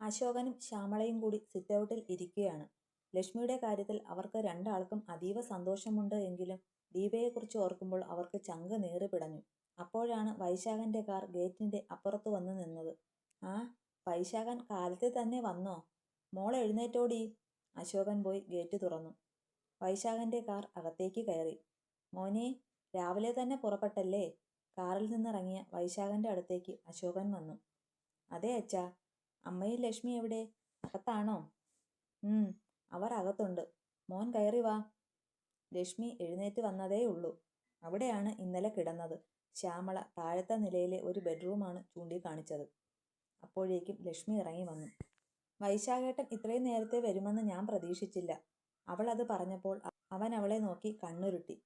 അശോകനും ശ്യാമളയും കൂടി സിറ്റൗട്ടിൽ ഇരിക്കുകയാണ്. ലക്ഷ്മിയുടെ കാര്യത്തിൽ അവർക്ക് രണ്ടാൾക്കും അതീവ സന്തോഷമുണ്ട് എങ്കിലും ദീപയെക്കുറിച്ച് ഓർക്കുമ്പോൾ അവർക്ക് ചങ്ക് നീറിപ്പിടഞ്ഞു. അപ്പോഴാണ് വൈശാഖന്റെ കാർ ഗേറ്റിന്റെ അപ്പുറത്ത് വന്ന് നിന്നത്. ആ വൈശാഖൻ കാലത്തെ തന്നെ വന്നോ? മോൾ എഴുന്നേറ്റോടി അശോകൻ പോയി ഗേറ്റ് തുറന്നു. വൈശാഖന്റെ കാർ അകത്തേക്ക് കയറി. മോനെ രാവിലെ തന്നെ പുറപ്പെട്ടല്ലേ? കാറിൽ നിന്നിറങ്ങിയ വൈശാഖന്റെ അടുത്തേക്ക് അശോകൻ വന്നു. അതെ അച്ഛാ. അമ്മയും ലക്ഷ്മി എവിടെ? അകത്താണോ? ഉം അവർ അകത്തുണ്ട്. മോൻ കയറി വാ. ലക്ഷ്മി എഴുന്നേറ്റ് വന്നതേ ഉള്ളൂ. അവിടെയാണ് ഇന്നലെ കിടന്നത്. ശ്യാമള താഴത്തെ നിലയിലെ ഒരു ബെഡ്റൂമാണ് ചൂണ്ടിക്കാണിച്ചത്. അപ്പോഴേക്കും ലക്ഷ്മി ഇറങ്ങി വന്നു. വൈശാഖേട്ടൻ ഇത്രയും നേരത്തെ വരുമെന്ന് ഞാൻ പ്രതീക്ഷിച്ചില്ല. അവൾ അത് പറഞ്ഞപ്പോൾ അവൻ അവളെ നോക്കി കണ്ണുരുട്ടി.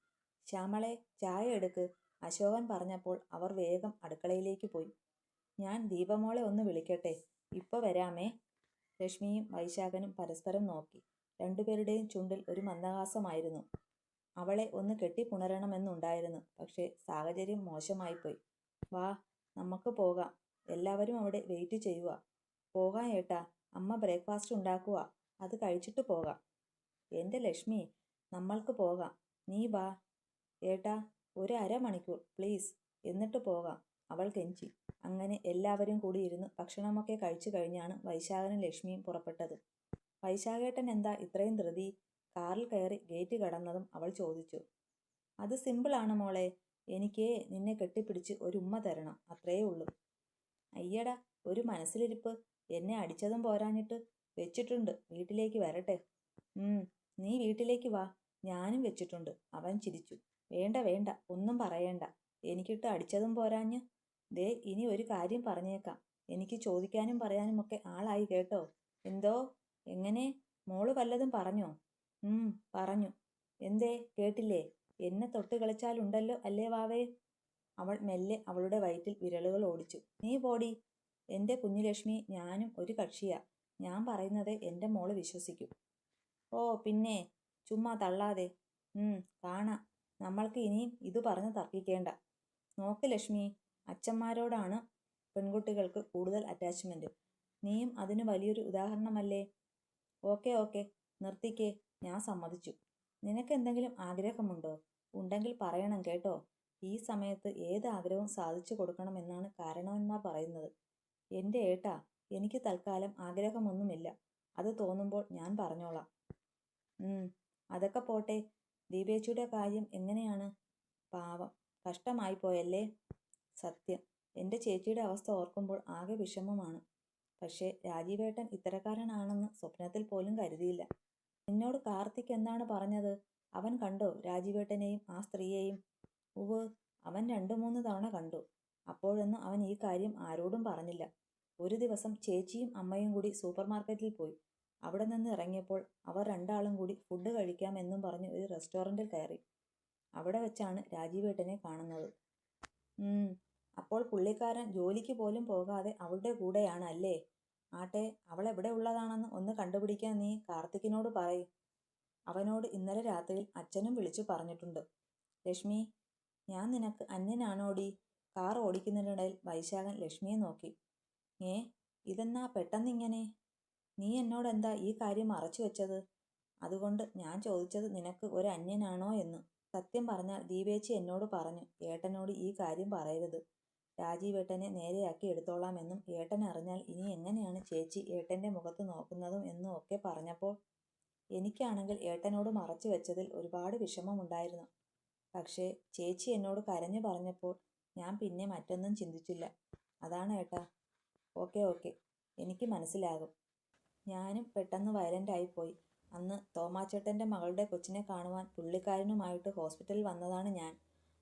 ശ്യാമളെ ചായ എടുക്ക്. അശോകൻ പറഞ്ഞപ്പോൾ അവർ വേഗം അടുക്കളയിലേക്ക് പോയി. ഞാൻ ദീപമോളെ ഒന്ന് വിളിക്കട്ടെ. ഇപ്പൊ വരാമേ. ലക്ഷ്മിയും വൈശാഖനും പരസ്പരം നോക്കി. രണ്ടുപേരുടെയും ചുണ്ടിൽ ഒരു മന്ദഹാസമായിരുന്നു. അവളെ ഒന്ന് കെട്ടിപ്പുണരണമെന്നുണ്ടായിരുന്നു. പക്ഷേ സാഹചര്യം മോശമായിപ്പോയി. വാ നമുക്ക് പോകാം. എല്ലാവരും അവിടെ വെയിറ്റ് ചെയ്യുക പോകാം ഏട്ടാ. അമ്മ ബ്രേക്ക്ഫാസ്റ്റ് ഉണ്ടാക്കുക അത് കഴിച്ചിട്ട് പോകാം. എന്റെ ലക്ഷ്മി നമ്മൾക്ക് പോകാം. നീ വാ. ഏട്ടാ ഒരു അരമണിക്കൂർ പ്ലീസ് എന്നിട്ട് പോകാം അവൾ കെഞ്ചി. അങ്ങനെ എല്ലാവരും കൂടി ഇരുന്ന് ഭക്ഷണമൊക്കെ കഴിച്ചു കഴിഞ്ഞാണ് വൈശാഖനും ലക്ഷ്മിയും പുറപ്പെട്ടത്. വൈശാഖേട്ടൻ എന്താ ഇത്രയും ധൃതി? കാറിൽ കയറി ഗേറ്റ് കടന്നതും അവൾ ചോദിച്ചു. അത് സിമ്പിളാണ് മോളെ. എനിക്കേ നിന്നെ കെട്ടിപ്പിടിച്ച് ഒരു ഉമ്മ തരണം. അത്രയേ ഉള്ളൂ. അയ്യടാ ഒരു മനസ്സിലിരിപ്പ്. എന്നെ അടിച്ചതും പോരാഞ്ഞിട്ട് വെച്ചിട്ടുണ്ട് വീട്ടിലേക്ക് വരട്ടെ. നീ വീട്ടിലേക്ക് വാ. ഞാനും വെച്ചിട്ടുണ്ട്. അവൻ ചിരിച്ചു. വേണ്ട വേണ്ട ഒന്നും പറയേണ്ട എനിക്കിട്ട് അടിച്ചതും പോരാഞ്ഞ്. ദേ ഇനി ഒരു കാര്യം പറഞ്ഞേക്കാം. എനിക്ക് ചോദിക്കാനും പറയാനും ഒക്കെ ആളായി കേട്ടോ. എന്തോ? എങ്ങനെ? മോൾ വല്ലതും പറഞ്ഞോ? ഉം പറഞ്ഞു. എന്തേ കേട്ടില്ലേ? എന്നെ തൊട്ട് കളിച്ചാലുണ്ടല്ലോ അല്ലേ വാവേ? അവൾ മെല്ലെ അവളുടെ വയറ്റിൽ വിരലുകൾ ഓടിച്ചു. നീ ബോഡി എന്റെ കുഞ്ഞു ലക്ഷ്മി ഞാനും ഒരു കക്ഷിയാ. ഞാൻ പറയുന്നത് എന്റെ മോൾ വിശ്വസിക്കും ഓ പിന്നെ ചുമ്മാ തള്ളാതെ. ഉം കാണാം. നമ്മൾക്ക് ഇനിയും ഇത് പറഞ്ഞ് തർക്കിക്കേണ്ട. നോക്ക് ലക്ഷ്മി അച്ഛന്മാരോടാണ് പെൺകുട്ടികൾക്ക് കൂടുതൽ അറ്റാച്ച്മെന്റ്. നീയും അതിന് വലിയൊരു ഉദാഹരണമല്ലേ. Okay okay നിർത്തിക്കേ. ഞാൻ സമ്മതിച്ചു. നിനക്ക് നിനക്കെന്തെങ്കിലും ആഗ്രഹമുണ്ടോ? ഉണ്ടെങ്കിൽ പറയണം കേട്ടോ. ഈ സമയത്ത് ഏത് ആഗ്രഹവും സാധിച്ചു കൊടുക്കണമെന്നാണ് കാരണവന്മാർ പറയുന്നത്. എന്റെ ഏട്ടാ എനിക്ക് തൽക്കാലം ആഗ്രഹമൊന്നുമില്ല. അത് തോന്നുമ്പോൾ ഞാൻ പറഞ്ഞോളാം. അതൊക്കെ പോട്ടെ. ദീപേച്ചിയുടെ കാര്യം എങ്ങനെയാണ്? പാവം കഷ്ടമായിപ്പോയല്ലേ. സത്യം. എന്റെ ചേച്ചിയുടെ അവസ്ഥ ഓർക്കുമ്പോൾ ആകെ വിഷമമാണ്. പക്ഷേ രാജീവേട്ടൻ ഇത്തരക്കാരനാണെന്ന് സ്വപ്നത്തിൽ പോലും കരുതിയില്ല. നിന്നോട് കാർത്തിക് എന്താണ് പറഞ്ഞത്? അവൻ കണ്ടോ രാജീവേട്ടനെയും ആ സ്ത്രീയെയും? ഉവ് അവൻ രണ്ടു മൂന്ന് തവണ കണ്ടു. അപ്പോഴൊന്നും അവൻ ഈ കാര്യം ആരോടും പറഞ്ഞില്ല. ഒരു ദിവസം ചേച്ചിയും അമ്മയും കൂടി സൂപ്പർമാർക്കറ്റിൽ പോയി. അവിടെ നിന്ന് ഇറങ്ങിയപ്പോൾ അവർ രണ്ടാളും കൂടി ഫുഡ് കഴിക്കാം എന്നും പറഞ്ഞ് ഒരു റെസ്റ്റോറന്റിൽ കയറി. അവിടെ വെച്ചാണ് രാജീവേട്ടനെ കാണുന്നത്. അപ്പോൾ പുള്ളിക്കാരൻ ജോലിക്ക് പോലും പോകാതെ അവളുടെ കൂടെയാണ് അല്ലേ. ആട്ടെ അവൾ അവളെവിടെ ഉള്ളതാണെന്ന് ഒന്ന് കണ്ടുപിടിക്കാൻ നീ കാർത്തിക്കിനോട് പറയ്. അവനോട് ഇന്നലെ രാത്രിയിൽ അച്ഛനും വിളിച്ചു പറഞ്ഞിട്ടുണ്ട്. ലക്ഷ്മി ഞാൻ നിനക്ക് അന്യനാണോടി കാർ ഓടിക്കുന്നതിനിടയിൽ വൈശാഖൻ ലക്ഷ്മിയെ നോക്കി. ഏ ഇതെന്നാ പെട്ടെന്നിങ്ങനെ? നീ എന്നോടെന്താ ഈ കാര്യം മറച്ചു വെച്ചത്? അതുകൊണ്ട് ഞാൻ ചോദിച്ചത് നിനക്ക് ഒരു അന്യനാണോ എന്ന്. സത്യം പറഞ്ഞാൽ ദീപേച്ചി എന്നോട് പറഞ്ഞു ഏട്ടനോട് ഈ കാര്യം പറയരുത്. രാജീവേട്ടനെ നേരെയാക്കി എടുത്തോളാമെന്നും ഏട്ടൻ അറിഞ്ഞാൽ ഇനി എങ്ങനെയാണ് ചേച്ചി ഏട്ടന്റെ മുഖത്ത് നോക്കുന്നതും എന്നും ഒക്കെ പറഞ്ഞപ്പോൾ എനിക്കാണെങ്കിൽ ഏട്ടനോട് മറച്ചു വെച്ചതിൽ ഒരുപാട് വിഷമമുണ്ടായിരുന്നു. പക്ഷേ ചേച്ചി എന്നോട് കരഞ്ഞു പറഞ്ഞപ്പോൾ ഞാൻ പിന്നെ മറ്റൊന്നും ചിന്തിച്ചില്ല. അതാണ് ഏട്ടാ. ഓക്കെ ഓക്കെ എനിക്ക് മനസ്സിലാകും. ഞാനും പെട്ടെന്ന് വയലന്റായി പോയി അന്ന് തോമാച്ചേട്ടന്റെ മകളുടെ കൊച്ചിനെ കാണുവാൻ പുള്ളിക്കാരനുമായിട്ട് ഹോസ്പിറ്റലിൽ വന്നതാണ് ഞാൻ.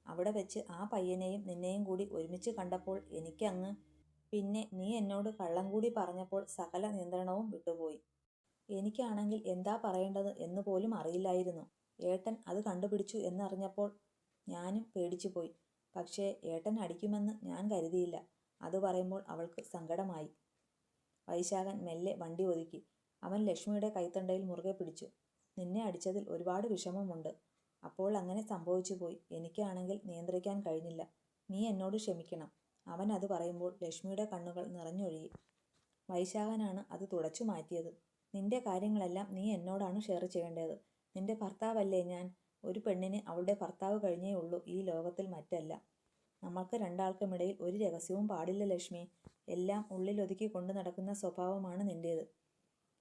അവിടെ വെച്ച് ആ പയ്യനെയും നിന്നെയും കൂടി ഒരുമിച്ച് കണ്ടപ്പോൾ എനിക്കങ്ങ്. പിന്നെ നീ എന്നോട് കള്ളം കൂടി പറഞ്ഞപ്പോൾ സകല നിയന്ത്രണവും വിട്ടുപോയി. എനിക്കാണെങ്കിൽ എന്താ പറയേണ്ടത് എന്ന് പോലും അറിയില്ലായിരുന്നു. ഏട്ടൻ അത് കണ്ടുപിടിച്ചു എന്നറിഞ്ഞപ്പോൾ ഞാനും പേടിച്ചുപോയി. പക്ഷേ ഏട്ടൻ അടിക്കുമെന്ന് ഞാൻ കരുതിയില്ല. അത് പറയുമ്പോൾ അവൾക്ക് സങ്കടമായി. വൈശാഖൻ മെല്ലെ വണ്ടി ഒതുക്കി. അവൻ ലക്ഷ്മിയുടെ കൈത്തണ്ടയിൽ മുറുകെ പിടിച്ചു. നിന്നെ അടിച്ചതിൽ ഒരുപാട് വിഷമമുണ്ട്. അപ്പോൾ അങ്ങനെ സംഭവിച്ചു പോയി. എനിക്കാണെങ്കിൽ നിയന്ത്രിക്കാൻ കഴിഞ്ഞില്ല. നീ എന്നോട് ക്ഷമിക്കണം. അവൻ അത് പറയുമ്പോൾ ലക്ഷ്മിയുടെ കണ്ണുകൾ നിറഞ്ഞൊഴുകി. വൈശാഖനാണ് അത് തുടച്ചു മാറ്റിയത്. നിന്റെ കാര്യങ്ങളെല്ലാം നീ എന്നോടാണ് ഷെയർ ചെയ്യേണ്ടത്. നിന്റെ ഭർത്താവല്ലേ ഞാൻ? ഒരു പെണ്ണിന് അവളുടെ ഭർത്താവ് കഴിഞ്ഞേ ഉള്ളൂ ഈ ലോകത്തിൽ മറ്റല്ല. നമ്മൾക്ക് രണ്ടാൾക്കുമിടയിൽ ഒരു രഹസ്യവും പാടില്ല ലക്ഷ്മി. എല്ലാം ഉള്ളിലൊതുക്കി കൊണ്ടു നടക്കുന്ന സ്വഭാവമാണ് നിന്റേത്.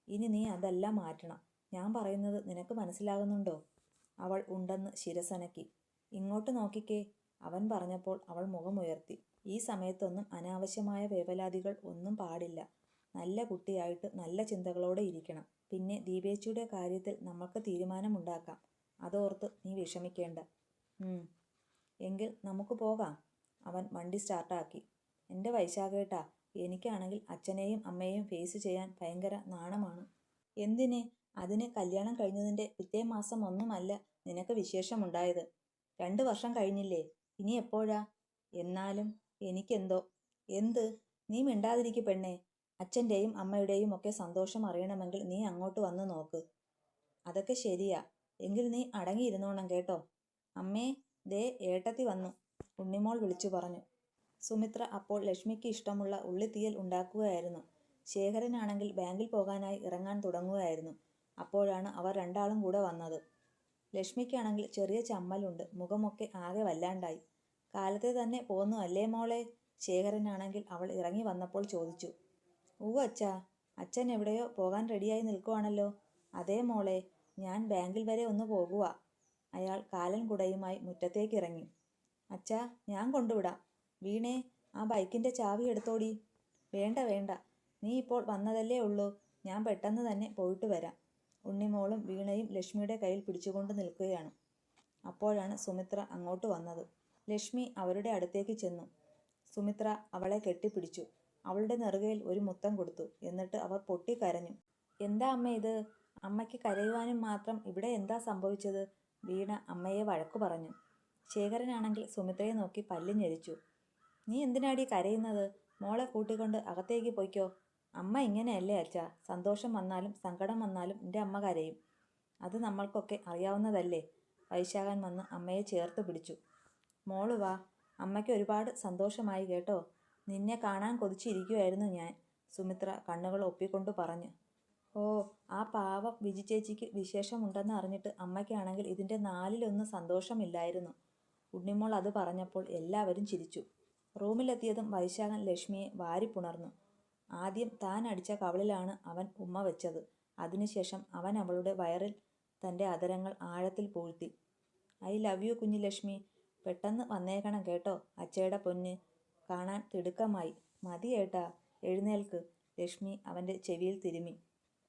ഇനി നീ അതെല്ലാം മാറ്റണം. ഞാൻ പറയുന്നത് നിനക്ക് മനസ്സിലാകുന്നുണ്ടോ? അവൾ ഉണ്ടെന്ന് ശിരസനക്കി. ഇങ്ങോട്ട് നോക്കിക്കേ അവൻ പറഞ്ഞപ്പോൾ അവൾ മുഖമുയർത്തി. ഈ സമയത്തൊന്നും അനാവശ്യമായ വേവലാതികൾ ഒന്നും പാടില്ല. നല്ല കുട്ടിയായിട്ട് നല്ല ചിന്തകളോടെ ഇരിക്കണം. പിന്നെ ദീപേച്ചിയുടെ കാര്യത്തിൽ നമുക്ക് തീരുമാനമുണ്ടാക്കാം. അതോർത്ത് നീ വിഷമിക്കേണ്ട. എങ്കിൽ നമുക്ക് പോകാം അവൻ വണ്ടി സ്റ്റാർട്ടാക്കി. എന്റെ വൈശാഖേട്ടാ എനിക്കാണെങ്കിൽ അച്ഛനെയും അമ്മയെയും ഫേസ് ചെയ്യാൻ ഭയങ്കര നാണമാണ്. എന്തിന്? അതിന് കല്യാണം കഴിഞ്ഞതിന്റെ പിറ്റേ മാസം ഒന്നുമല്ല നിനക്ക് വിശേഷമുണ്ടായത്. രണ്ടു വർഷം കഴിഞ്ഞില്ലേ? ഇനി എപ്പോഴാ? എന്നാലും എനിക്കെന്തോ? എന്ത്? നീ മിണ്ടാതിരിക്ക പെണ്ണേ. അച്ഛന്റെയും അമ്മയുടെയും ഒക്കെ സന്തോഷം അറിയണമെങ്കിൽ നീ അങ്ങോട്ട് വന്ന് നോക്ക്. അതൊക്കെ ശരിയാ. എങ്കിൽ നീ അടങ്ങിയിരുന്നോണം കേട്ടോ. അമ്മേ ദേ ഏട്ടത്തി വന്നു. ഉണ്ണിമോൾ വിളിച്ചു പറഞ്ഞു. സുമിത്ര അപ്പോൾ ലക്ഷ്മിക്ക് ഇഷ്ടമുള്ള ഉള്ളിത്തീയൽ ഉണ്ടാക്കുകയായിരുന്നു. ശേഖരനാണെങ്കിൽ ബാങ്കിൽ പോകാനായി ഇറങ്ങാൻ തുടങ്ങുകയായിരുന്നു. അപ്പോഴാണ് അവർ രണ്ടാളും കൂടെ വന്നത്. ലക്ഷ്മിക്കാണെങ്കിൽ ചെറിയ ചമ്മലുണ്ട്. മുഖമൊക്കെ ആകെ വല്ലാണ്ടായി. കാലത്തെ തന്നെ പോന്നു അല്ലേ മോളെ? ശേഖരനാണെങ്കിൽ അവൾ ഇറങ്ങി വന്നപ്പോൾ ചോദിച്ചു. ഊ അച്ഛ അച്ഛൻ എവിടെയോ പോകാൻ റെഡിയായി നിൽക്കുവാണല്ലോ. അതേ മോളെ ഞാൻ ബാങ്കിൽ വരെ ഒന്ന് പോകുക അയാൾ കാലൻ കുടയുമായി മുറ്റത്തേക്ക് ഇറങ്ങി. അച്ഛാ ഞാൻ കൊണ്ടുവിടാം. വീണേ ആ ബൈക്കിന്റെ ചാവി എടുത്തോടി. വേണ്ട വേണ്ട. നീ ഇപ്പോൾ വന്നതല്ലേ ഉള്ളൂ. ഞാൻ പെട്ടെന്ന് തന്നെ പോയിട്ട് വരാം. ഉണ്ണിമോളും വീണയും ലക്ഷ്മിയുടെ കയ്യിൽ പിടിച്ചുകൊണ്ട് നിൽക്കുകയാണ്. അപ്പോഴാണ് സുമിത്ര അങ്ങോട്ട് വന്നത്. ലക്ഷ്മി അവരുടെ അടുത്തേക്ക് ചെന്നു. സുമിത്ര അവളെ കെട്ടിപ്പിടിച്ചു. അവളുടെ നെറുകയിൽ ഒരു മുത്തം കൊടുത്തു. എന്നിട്ട് അവർ പൊട്ടിക്കരഞ്ഞു. എന്താ അമ്മ ഇത്? അമ്മയ്ക്ക് കരയുവാനും മാത്രം ഇവിടെ എന്താ സംഭവിച്ചത്? വീണ അമ്മയെ വഴക്കു പറഞ്ഞു. ശേഖരനാണെങ്കിൽ സുമിത്രയെ നോക്കി പല്ലു ഞെരിച്ചു. നീ എന്തിനാടി കരയുന്നത്? മോളെ കൂട്ടിക്കൊണ്ട് അകത്തേക്ക് പൊയ്ക്കോ. അമ്മ ഇങ്ങനെയല്ലേ അച്ഛാ? സന്തോഷം വന്നാലും സങ്കടം വന്നാലും എന്റെ അമ്മ കരയും. അത് നമ്മൾക്കൊക്കെ അറിയാവുന്നതല്ലേ? വൈശാഖൻ വന്ന് അമ്മയെ ചേർത്ത് പിടിച്ചു. മോൾ വാ അമ്മയ്ക്ക് ഒരുപാട് സന്തോഷമായി കേട്ടോ. നിന്നെ കാണാൻ കൊതിച്ചിരിക്കുമായിരുന്നു ഞാൻ സുമിത്ര കണ്ണുകൾ ഒപ്പിക്കൊണ്ട് പറഞ്ഞു. ഓ ആ പാവം വിജി ചേച്ചിക്ക് വിശേഷമുണ്ടെന്ന് അറിഞ്ഞിട്ട് അമ്മയ്ക്കാണെങ്കിൽ ഇതിന്റെ നാലിലൊന്ന് സന്തോഷമില്ലായിരുന്നു. ഉണ്ണിമോൾ അത് പറഞ്ഞപ്പോൾ എല്ലാവരും ചിരിച്ചു. റൂമിലെത്തിയതും വൈശാഖൻ ലക്ഷ്മിയെ വാരിപ്പുണർന്നു. ആദ്യം താൻ അടിച്ച കവളിലാണ് അവൻ ഉമ്മ വെച്ചത്. അതിനുശേഷം അവൻ അവളുടെ വയറിൽ തന്റെ അതരങ്ങൾ ആഴത്തിൽ പൂഴ്ത്തി. ഐ ലവ് യു കുഞ്ഞു ലക്ഷ്മി പെട്ടെന്ന് വന്നേക്കണം കേട്ടോ. അച്ചയുടെ പൊന്ന് കാണാൻ തിടുക്കമായി. മതി ഏട്ടാ. എഴുന്നേൽക്ക്. ലക്ഷ്മി അവന്റെ ചെവിയിൽ തിരുമി.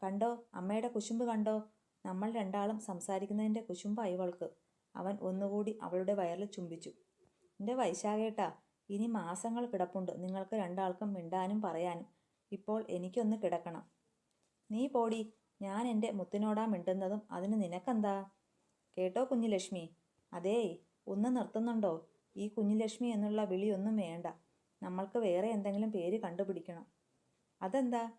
കണ്ടോ? അമ്മയുടെ കുശുമ്പ് കണ്ടോ? നമ്മൾ രണ്ടാളും സംസാരിക്കുന്നതിന്റെ കുശുമ്പായി ഇവൾക്ക്. അവൻ ഒന്നുകൂടി അവളുടെ വയറിൽ ചുംബിച്ചു. എന്റെ വൈശാഖേട്ടാ ഇനി മാസങ്ങൾ കിടപ്പുണ്ട്. നിങ്ങൾക്ക് രണ്ടാൾക്കും മിണ്ടാനും പറയാനും. ഇപ്പോൾ എനിക്കൊന്ന് കിടക്കണം. നീ പോടി ഞാൻ എന്റെ മുത്തിനോടാ മിണ്ടുന്നതും അതിന് നിനക്കെന്താ? കേട്ടോ കുഞ്ഞുലക്ഷ്മി. അതേ ഒന്ന് നിർത്തുന്നുണ്ടോ? ഈ കുഞ്ഞുലക്ഷ്മി എന്നുള്ള വിളിയൊന്നും വേണ്ട. നമ്മൾക്ക് വേറെ എന്തെങ്കിലും പേര് കണ്ടുപിടിക്കണം. അതെന്താ?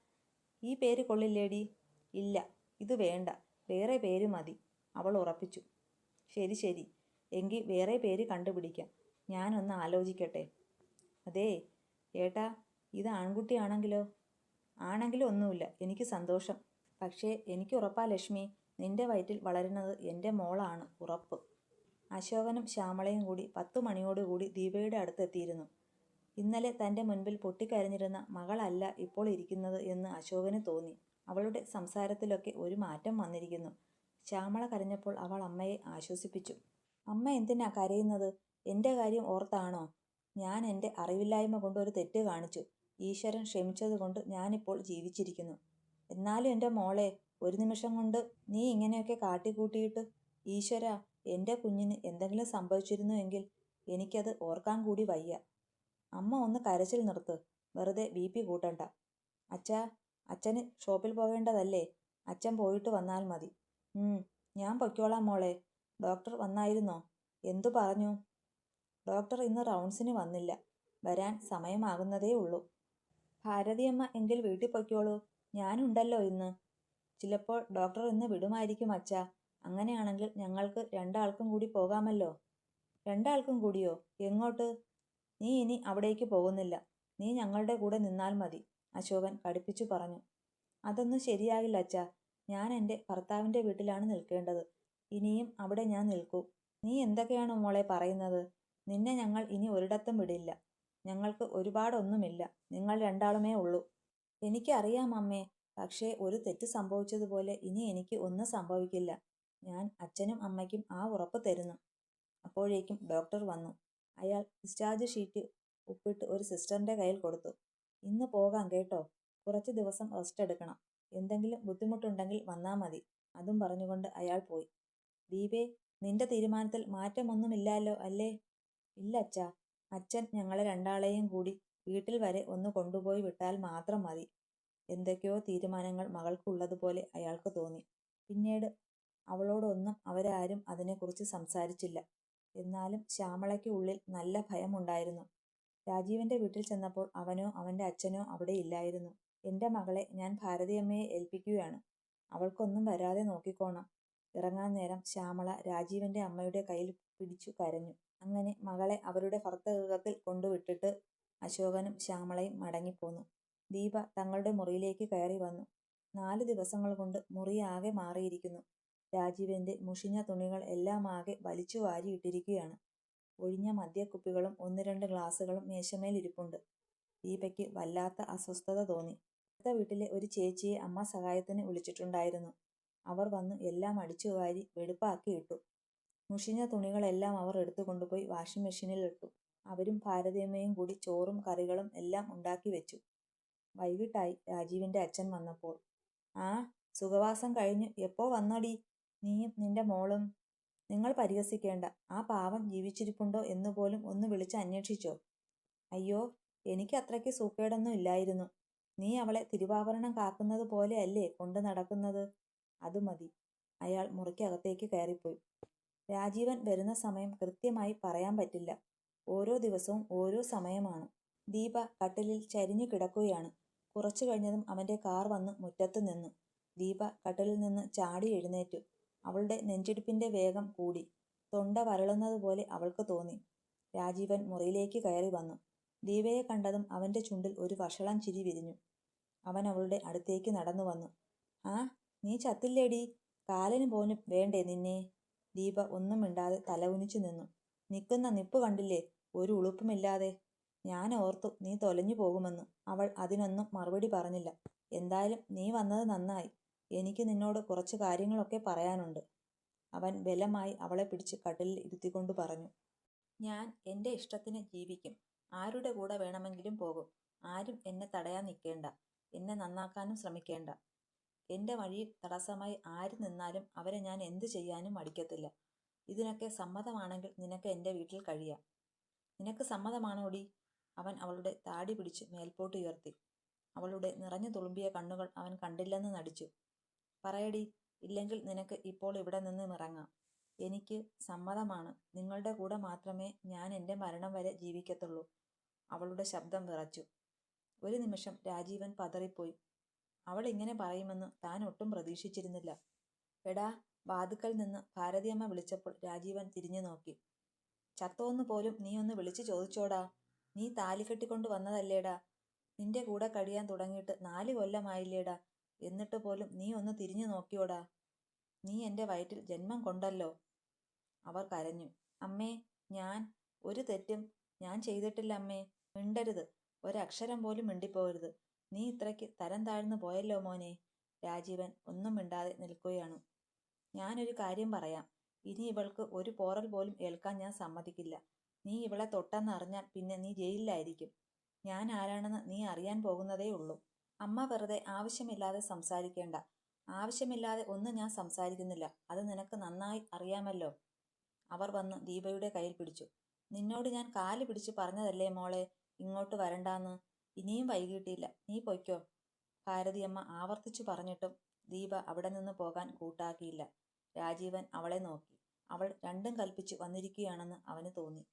ഈ പേര് കൊള്ളില്ലേടി? ഇല്ല ഇത് വേണ്ട. വേറെ പേര് മതി അവൾ ഉറപ്പിച്ചു. ശരി ശരി. എങ്കിൽ വേറെ പേര് കണ്ടുപിടിക്കാം. ഞാനൊന്ന് ആലോചിക്കട്ടെ. അതേ ഏട്ടാ ഇത് ആൺകുട്ടിയാണെങ്കിലോ? ആണെങ്കിലും ഒന്നുമില്ല. എനിക്ക് സന്തോഷം. പക്ഷേ എനിക്ക് ഉറപ്പാ ലക്ഷ്മി നിന്റെ വയറ്റിൽ വളരുന്നത് എന്റെ മോളാണ് ഉറപ്പ്. അശോകനും ശ്യാമളയും കൂടി പത്തു മണിയോടുകൂടി ദീപയുടെ അടുത്തെത്തിയിരുന്നു. ഇന്നലെ തന്റെ മുൻപിൽ പൊട്ടിക്കരഞ്ഞിരുന്ന മകളല്ല ഇപ്പോൾ ഇരിക്കുന്നത് എന്ന് അശോകന് തോന്നി. അവളുടെ സംസാരത്തിലൊക്കെ ഒരു മാറ്റം വന്നിരിക്കുന്നു. ശ്യാമള കരഞ്ഞപ്പോൾ അവൾ അമ്മയെ ആശ്വസിപ്പിച്ചു. അമ്മ എന്തിനാ കരയുന്നത്? എന്റെ കാര്യം ഓർത്താണോ? ഞാൻ എന്റെ അറിവില്ലായ്മ കൊണ്ട് ഒരു തെറ്റ് കാണിച്ചു. ഈശ്വരൻ ക്ഷമിച്ചതുകൊണ്ട് ഞാനിപ്പോൾ ജീവിച്ചിരിക്കുന്നു. എന്നാലും എന്റെ മോളെ ഒരു നിമിഷം കൊണ്ട് നീ ഇങ്ങനെയൊക്കെ കാട്ടിക്കൂട്ടിയിട്ട് ഈശ്വര എന്റെ കുഞ്ഞിന് എന്തെങ്കിലും സംഭവിച്ചിരുന്നു എങ്കിൽ എനിക്കത് ഓർക്കാൻ കൂടി വയ്യ. അമ്മ ഒന്ന് കരച്ചിൽ നിർത്ത്. വെറുതെ ബി പി കൂട്ടണ്ട. അച്ഛാ അച്ഛന് ഷോപ്പിൽ പോകേണ്ടതല്ലേ? അച്ഛൻ പോയിട്ട് വന്നാൽ മതി. ഞാൻ പൊയ്ക്കോളാം മോളെ. ഡോക്ടർ വന്നായിരുന്നോ? എന്തു പറഞ്ഞു? ഡോക്ടർ ഇന്ന് റൗണ്ട്സിന് വന്നില്ല. വരാൻ സമയമാകുന്നതേ ഉള്ളൂ. ഭാരതിയമ്മ എങ്കിൽ വീട്ടിൽ പൊയ്ക്കോളൂ. ഞാനുണ്ടല്ലോ ഇന്ന്. ചിലപ്പോൾ ഡോക്ടർ ഇന്ന് വിടുമായിരിക്കും അച്ഛാ. അങ്ങനെയാണെങ്കിൽ ഞങ്ങൾക്ക് രണ്ടാൾക്കും കൂടി പോകാമല്ലോ. രണ്ടാൾക്കും കൂടിയോ? എങ്ങോട്ട്? നീ ഇനി അവിടേക്ക് പോകുന്നില്ല. നീ ഞങ്ങളുടെ കൂടെ നിന്നാൽ മതി അശോകൻ കടുപ്പിച്ചു പറഞ്ഞു. അതൊന്നും ശരിയാകില്ല അച്ഛാ. ഞാൻ എന്റെ ഭർത്താവിന്റെ വീട്ടിലാണ് നിൽക്കേണ്ടത്. ഇനിയും അവിടെ ഞാൻ നിൽക്കൂ. നീ എന്തൊക്കെയാണ് മോളെ പറയുന്നത്? നിന്നെ ഞങ്ങൾ ഇനി ഒരിടത്തും വിടില്ല. ഞങ്ങൾക്ക് ഒരുപാടൊന്നുമില്ല. നിങ്ങൾ രണ്ടാളുമേ ഉള്ളൂ. എനിക്കറിയാം അമ്മേ പക്ഷേ ഒരു തെറ്റ് സംഭവിച്ചതുപോലെ ഇനി എനിക്ക് ഒന്നും സംഭവിക്കില്ല. ഞാൻ അച്ഛനും അമ്മയ്ക്കും ആ ഉറപ്പ് തരുന്നു. അപ്പോഴേക്കും ഡോക്ടർ വന്നു. അയാൾ ഡിസ്ചാർജ് ഷീറ്റ് ഒപ്പിട്ട് ഒരു സിസ്റ്ററിന്റെ കയ്യിൽ കൊടുത്തു. ഇന്ന് പോകാം കേട്ടോ. കുറച്ച് ദിവസം റെസ്റ്റ് എടുക്കണം. എന്തെങ്കിലും ബുദ്ധിമുട്ടുണ്ടെങ്കിൽ വന്നാൽ മതി. അതും പറഞ്ഞുകൊണ്ട് അയാൾ പോയി. ദീപേ നിന്റെ തീരുമാനത്തിൽ മാറ്റമൊന്നുമില്ലല്ലോ അല്ലേ? ഇല്ല അച്ഛാ. അച്ഛൻ ഞങ്ങളെ രണ്ടാളെയും കൂടി വീട്ടിൽ വരെ ഒന്ന് കൊണ്ടുപോയി വിട്ടാൽ മാത്രം മതി. എന്തൊക്കെയോ തീരുമാനങ്ങൾ മകൾക്കുള്ളതുപോലെ അയാൾക്ക് തോന്നി. പിന്നീട് അവളോടൊന്നും അവരാരും അതിനെക്കുറിച്ച് സംസാരിച്ചില്ല. എന്നാലും ശ്യാമളയ്ക്ക് ഉള്ളിൽ നല്ല ഭയമുണ്ടായിരുന്നു. രാജീവന്റെ വീട്ടിൽ ചെന്നപ്പോൾ അവനോ അവന്റെ അച്ഛനോ അവിടെ ഇല്ലായിരുന്നു. എന്റെ മകളെ ഞാൻ ഭാരതിയമ്മയെ ഏൽപ്പിക്കുകയാണ്. അവൾക്കൊന്നും വരാതെ നോക്കിക്കോണം. ഇറങ്ങാൻ നേരം ശ്യാമള രാജീവന്റെ അമ്മയുടെ കയ്യിൽ പിടിച്ചു കരഞ്ഞു. അങ്ങനെ മകളെ അവരുടെ ഭർത്തഗൃഹത്തിൽ കൊണ്ടുവിട്ടിട്ട് അശോകനും ശ്യാമളയും മടങ്ങിപ്പോന്നു. ദീപ തങ്ങളുടെ മുറിയിലേക്ക് കയറി വന്നു. നാല് ദിവസങ്ങൾ കൊണ്ട് മുറി ആകെ മാറിയിരിക്കുന്നു. രാജീവന്റെ മുഷിഞ്ഞ തുണികൾ എല്ലാം ആകെ വലിച്ചു വാരിയിട്ടിരിക്കുകയാണ്. ഒഴിഞ്ഞ മദ്യക്കുപ്പികളും ഒന്ന് രണ്ട് ഗ്ലാസുകളും മേശമേൽ ഇരിപ്പുണ്ട്. ദീപയ്ക്ക് വല്ലാത്ത അസ്വസ്ഥത തോന്നി. അടുത്ത വീട്ടിലെ ഒരു ചേച്ചിയെ അമ്മ സഹായത്തിന് വിളിച്ചിട്ടുണ്ടായിരുന്നു. അവർ വന്ന് എല്ലാം അടിച്ചു വാരി വെടുപ്പാക്കി ഇട്ടു മുഷിഞ്ഞ തുണികളെല്ലാം അവർ എടുത്തു കൊണ്ടുപോയി വാഷിംഗ് മെഷീനിൽ ഇട്ടു. അവരും ഭാരതിയമ്മയും കൂടി ചോറും കറികളും എല്ലാം ഉണ്ടാക്കി വെച്ചു. വൈകിട്ടായി രാജീവിന്റെ അച്ഛൻ വന്നപ്പോൾ ആ സുഖവാസം കഴിഞ്ഞു. എപ്പോ വന്നോടി? നീയും നിന്റെ മോളും. നിങ്ങൾ പരിഹസിക്കേണ്ട. ആ പാവം ജീവിച്ചിരിപ്പുണ്ടോ എന്ന് പോലും ഒന്ന് വിളിച്ച് അന്വേഷിച്ചോ. അയ്യോ എനിക്ക് അത്രയ്ക്ക് സൂക്കേടൊന്നും ഇല്ലായിരുന്നു. നീ അവളെ തിരുവാഭരണം കാക്കുന്നത് പോലെയല്ലേ കൊണ്ടു നടക്കുന്നത് അത് മതി. അയാൾ മുറിക്കകത്തേക്ക് കയറിപ്പോയി. രാജീവൻ വരുന്ന സമയം കൃത്യമായി പറയാൻ പറ്റില്ല. ഓരോ ദിവസവും ഓരോ സമയമാണ്. ദീപ കട്ടിലിൽ ചരിഞ്ഞു കിടക്കുകയാണ്. കുറച്ചു കഴിഞ്ഞതും അവന്റെ കാർ വന്ന് മുറ്റത്ത് നിന്നു. ദീപ കട്ടിലിൽ നിന്ന് ചാടി എഴുന്നേറ്റു. അവളുടെ നെഞ്ചിടിപ്പിന്റെ വേഗം കൂടി. തൊണ്ട വരളുന്നത് പോലെ അവൾക്ക് തോന്നി. രാജീവൻ മുറിയിലേക്ക് കയറി വന്നു. ദീപയെ കണ്ടതും അവന്റെ ചുണ്ടിൽ ഒരു വഷളം ചിരി വിരിഞ്ഞു. അവൻ അവളുടെ അടുത്തേക്ക് നടന്നു വന്നു. ആ നീ ചത്തില്ലേടി? കാലിന് പോലും വേണ്ടേ നിന്നെ? ദീപ ഒന്നും മിണ്ടാതെ തലകുനിച്ചു നിന്നു. നിൽക്കുന്ന നിപ്പ് കണ്ടില്ലേ? ഒരു ഉളുപ്പുമില്ലാതെ. ഞാൻ ഓർത്തു നീ തൊലഞ്ഞു പോകുമെന്ന്. അവൾ അതിനൊന്നും മറുപടി പറഞ്ഞില്ല. എന്തായാലും നീ വന്നത് നന്നായി. എനിക്ക് നിന്നോട് കുറച്ച് കാര്യങ്ങളൊക്കെ പറയാനുണ്ട്. അവൻ ബലമായി അവളെ പിടിച്ച് കട്ടിലിൽ ഇരുത്തിക്കൊണ്ട് പറഞ്ഞു. ഞാൻ എന്റെ ഇഷ്ടത്തിന് ജീവിക്കും. ആരുടെ കൂടെ വേണമെങ്കിലും പോകും. ആരും എന്നെ തടയാൻ നിൽക്കേണ്ട. എന്നെ നന്നാക്കാനും ശ്രമിക്കേണ്ട. എന്റെ വഴിയിൽ തടസ്സമായി ആര് നിന്നാലും അവരെ ഞാൻ എന്തു ചെയ്യാനും മടിക്കത്തില്ല. ഇതിനൊക്കെ സമ്മതമാണെങ്കിൽ നിനക്ക് എന്റെ വീട്ടിൽ കഴിയാം. നിനക്ക് സമ്മതമാണോടി? അവൻ അവളുടെ താടി പിടിച്ച് മേൽപോട്ട് ഉയർത്തി. അവളുടെ നിറഞ്ഞു തുളുമ്പിയ കണ്ണുകൾ അവൻ കണ്ടില്ലെന്ന് നടിച്ചു. പറയടി ഇല്ലെങ്കിൽ നിനക്ക് ഇപ്പോൾ ഇവിടെ നിന്ന് ഇറങ്ങാം. എനിക്ക് സമ്മതമാണ്. നിങ്ങളുടെ കൂടെ മാത്രമേ ഞാൻ എന്റെ മരണം വരെ ജീവിക്കത്തുള്ളൂ. അവളുടെ ശബ്ദം വിറച്ചു. ഒരു നിമിഷം രാജീവൻ പതറിപ്പോയി. അവൾ ഇങ്ങനെ പറയുമെന്ന് താൻ ഒട്ടും പ്രതീക്ഷിച്ചിരുന്നില്ല. എടാ വാതുക്കൽ നിന്ന് ഭാരതിയമ്മ വിളിച്ചപ്പോൾ രാജീവൻ തിരിഞ്ഞു നോക്കി. ചത്തോന്ന് പോലും നീ ഒന്ന് വിളിച്ചു ചോദിച്ചോടാ. നീ താലി കെട്ടിക്കൊണ്ട് വന്നതല്ലേടാ. നിന്റെ കൂടെ കഴിയാൻ തുടങ്ങിയിട്ട് നാല് കൊല്ലമായില്ലേടാ. എന്നിട്ട് പോലും നീ ഒന്ന് തിരിഞ്ഞു നോക്കിയോടാ. നീ എന്റെ വയറ്റിൽ ജന്മം കൊണ്ടല്ലോ. അവർ കരഞ്ഞു. അമ്മേ ഞാൻ ഒരു തെറ്റും ഞാൻ ചെയ്തിട്ടില്ല അമ്മേ. മിണ്ടരുത്. ഒരക്ഷരം പോലും മിണ്ടിപ്പോകരുത്. നീ ഇത്രയ്ക്ക് തരം താഴ്ന്നു പോയല്ലോ മോനെ. രാജീവൻ ഒന്നും മിണ്ടാതെ നിൽക്കുകയാണ്. ഞാനൊരു കാര്യം പറയാം. ഇനി ഇവൾക്ക് ഒരു പോറൽ പോലും ഏൽക്കാൻ ഞാൻ സമ്മതിക്കില്ല. നീ ഇവളെ തൊട്ടെന്ന് തൊട്ടെന്നറിഞ്ഞാൽ പിന്നെ നീ ജയിലിലായിരിക്കും. ഞാൻ ആരാണെന്ന് നീ അറിയാൻ പോകുന്നതേ ഉള്ളൂ. അമ്മ വെറുതെ ആവശ്യമില്ലാതെ സംസാരിക്കേണ്ട. ആവശ്യമില്ലാതെ ഒന്നും ഞാൻ സംസാരിക്കുന്നില്ല. അത് നിനക്ക് നന്നായി അറിയാമല്ലോ. അവർ വന്ന് ദീപയുടെ കയ്യിൽ പിടിച്ചു. നിന്നോട് ഞാൻ കാൽ പിടിച്ച് പറഞ്ഞതല്ലേ മോളെ ഇങ്ങോട്ട് വരണ്ടാന്ന്. ഇനിയും വൈകിട്ടില്ല. നീ പൊയ്ക്കോ. ഭാരതിയമ്മ ആവർത്തിച്ചു പറഞ്ഞിട്ടും ദീപ അവിടെ നിന്ന് പോകാൻ കൂട്ടാക്കിയില്ല. രാജീവൻ അവളെ നോക്കി. അവൾ രണ്ടും കൽപ്പിച്ച് വന്നിരിക്കുകയാണെന്ന് അവന് തോന്നി.